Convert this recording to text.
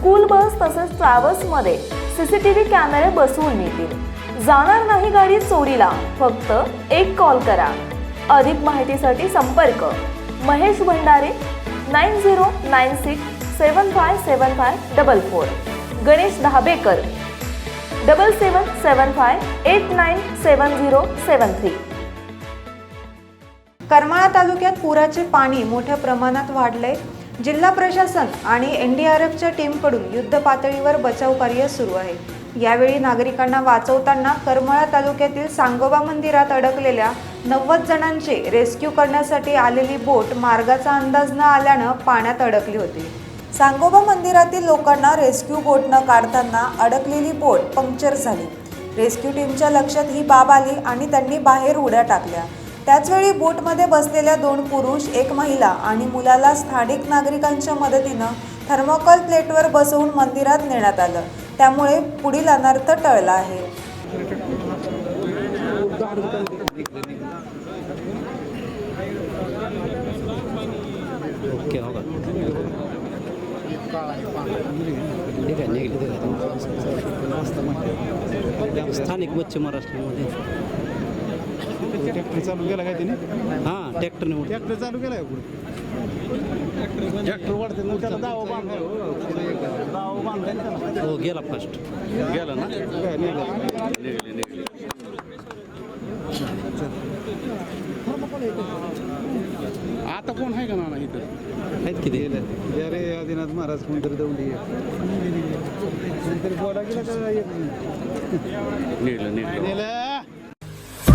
School bus तसेच ट्रॅव्हल्समध्ये CCTV कॅमेरे बसवून मिळतील जाणार नाही गाडी चोरीला फक्त एक कॉल करा. अधिक माहितीसाठी संपर्क. Mahesh Bhandare nine zero nine six seven five seven five double four. Ganesh Dhabekar double seven seven five eight nine seven zero seven three. Karmala तालुक्यात पुराचे पाणी मोठ्या प्रमाणात वाढले. जिल्हा प्रशासन आणि एन डी आर एफच्या टीमकडून युद्ध पातळीवर बचाव कार्य सुरू आहे. यावेळी नागरिकांना वाचवताना करमळा तालुक्यातील सांगोबा मंदिरात अडकलेल्या नव्वद जणांचे रेस्क्यू करण्यासाठी आलेली बोट मार्गाचा अंदाज न आल्यानं पाण्यात अडकली होती. सांगोबा मंदिरातील लोकांना रेस्क्यू बोटनं काढताना अडकलेली बोट पंक्चर झाली. रेस्क्यू टीमच्या लक्षात ही बाब आली आणि त्यांनी बाहेर उड्या टाकल्या. त्याचवेळी बोटमध्ये बसलेल्या दोन पुरुष एक महिला आणि मुलाला स्थानिक नागरिकांच्या मदतीनं थर्मोकॉल प्लेटवर बसवून मंदिरात नेण्यात आलं. त्यामुळे पुढील अनर्थ टळला आहे. स्थानिक मच्छीमार महाराष्ट्रामध्ये ट्रॅक्टर चालू केला काय त्याने? हां ट्रॅक्टरने. ट्रॅक्टर चालू केलाय पुढे? ट्रॅक्टर वाढते मग त्याला दावा बांधाय दावा बांधाय ना त्याला. हो गेला फास्ट गेला ना? आता कोण आहे का नाना इथं? आहेत किती अरे आदिनाथ महाराज कोणतरी दौंडी कोणतरी बोला गेला का येत नाही